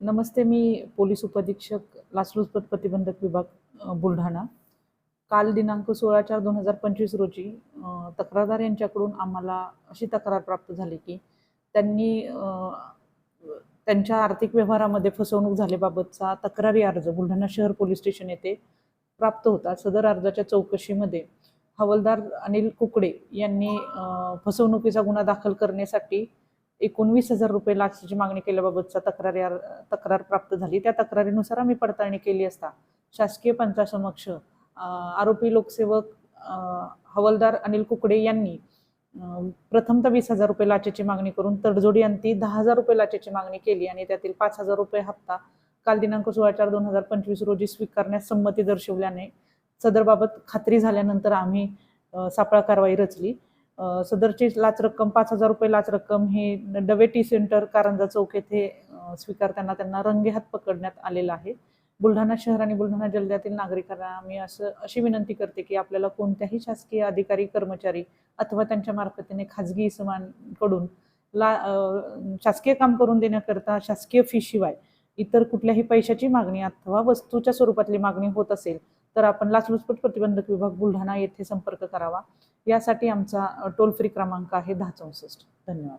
नमस्ते मी police उपधीक्षक लाचलुचपत प्रतिबंधक विभाग बुलढाणा. काल दिनांक सोळा चार दोन हजार पंचवीस रोजी तक्रारदार यांच्याकडून आम्हाला अशी तक्रार प्राप्त झाली की त्यांनी त्यांच्या आर्थिक व्यवहारामध्ये फसवणूक झाल्याबाबतचा तक्रारी अर्ज बुलढाणा शहर पोलीस स्टेशन येथे प्राप्त होता. सदर अर्जाच्या चौकशीमध्ये हवालदार अनिल कुकडे यांनी फसवणुकीचा गुन्हा दाखल करण्यासाठी एकोणवीस हजार रुपये लाचची मागणी केल्याबाबतचा तक्रारी तक्रार प्राप्त झाली. त्या तक्रारीनुसार आम्ही पडताळणी केली असता. शासकीय पंचासमक्ष आरोपी लोकसेवक हवलदार हवालदार अनिल कुकडे यांनी प्रथमतः वीस हजार रुपये लाचेची मागणी करून तडजोडी अंती दहा हजार रुपये लाचेची मागणी केली आणि त्यातील पाच हजार रुपये हप्ता काल दिनांक सोळा चार दोन हजार पंचवीस रोजी स्वीकारण्यास संमती दर्शवल्याने सदरबाबत खात्री झाल्यानंतर आम्ही सापळा कारवाई रचली. सदरची लाच रक्कम पाच हजार रुपये लाच रक्कम हे डवे टी सेंटर कारंजा चौक येथे स्वीकारताना त्यांना रंगेहात पकडण्यात आलेलं आहे. बुलढाणा शहर आणि बुलढाणा जिल्ह्यातील नागरिकांना मी असं अशी विनंती करते की आपल्याला कोणत्याही शासकीय अधिकारी कर्मचारी अथवा त्यांच्या मार्फतीने खाजगी इसमांकडून ला शासकीय काम करून देण्याकरता शासकीय फी शिवाय इतर कुठल्याही पैशाची मागणी अथवा वस्तूच्या स्वरूपातली मागणी होत असेल तर आपण लाचलुचपत प्रतिबंधक विभाग बुलढाणा येथे संपर्क करावा. यासाठी आमचा टोल फ्री क्रमांक आहे दहा चौसष्ट. धन्यवाद.